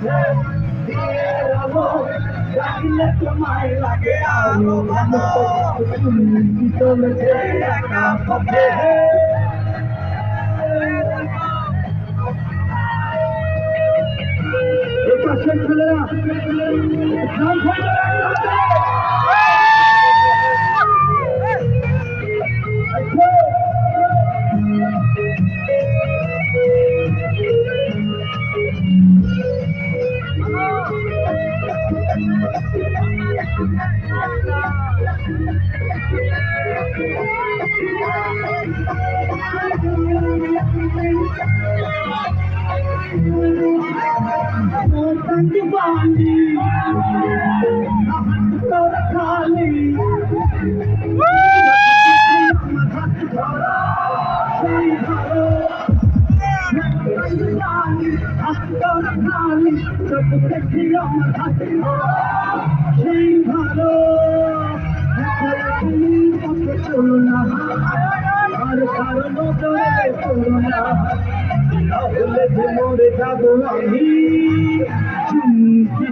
চলেছে দিনের আলো ডাকলে তোমায় লাগে আলো ভালো তুমি চলেছে একা পথে এই পাশের ছেলেরা gun fighter I'm gonna call it, so put it on my সেই ভালো। তুমি চলো না। আর কারও নজরে চলো না। তাহলে মরে যাব আমি। চুমকি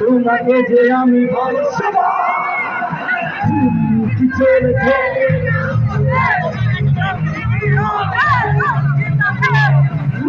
তোমাকে যে আমি চলেছে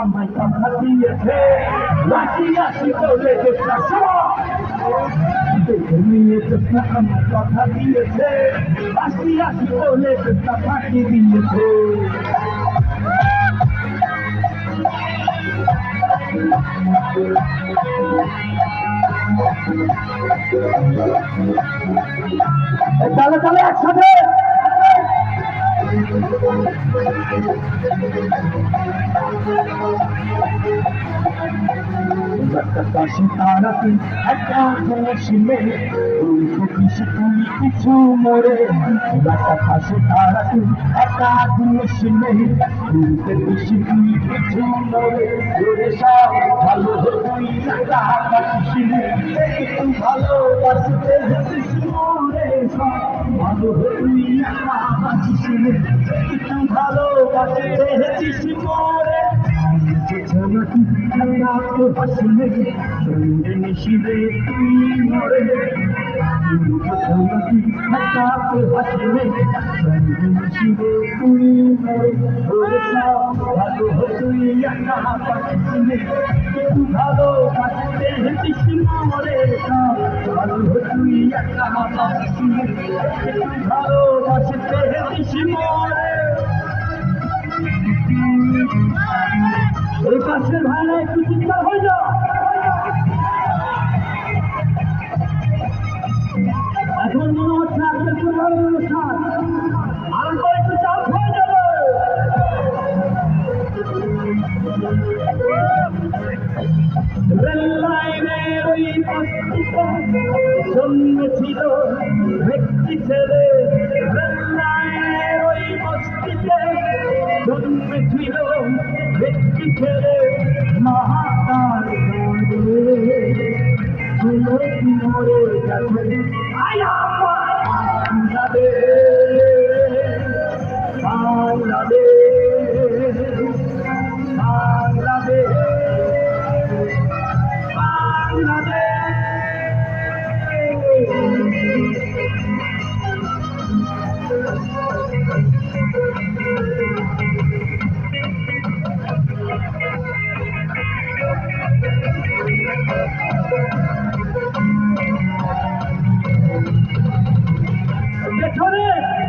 আমায় কথা তাহলে তাহলে একসাথে। পাশে তারা তুই একা শিলে তুই খুশি তুই কিছু মরে শিলে খুশি তুই কিছু মরে ওরে সব ভালো তুই একা শিলে তুই ভালো বাসতে সব ভালো তুই একা শিলে তুই ভালো বাসতে হতিস মরে শিবে তুই মরে শিবে তুই মরে ভালো তুই পাচ্ছিলে ভালো পাচ্ছে হেতিস মরে ভালোবাসতে এই পাশের ভাইরা একটু চিন্তা হয়ে যাও এখন মনে হচ্ছে আজকে ভালো অনুষ্ঠান আর জন্মেছিল ব্যক্তি ছেলে Yes!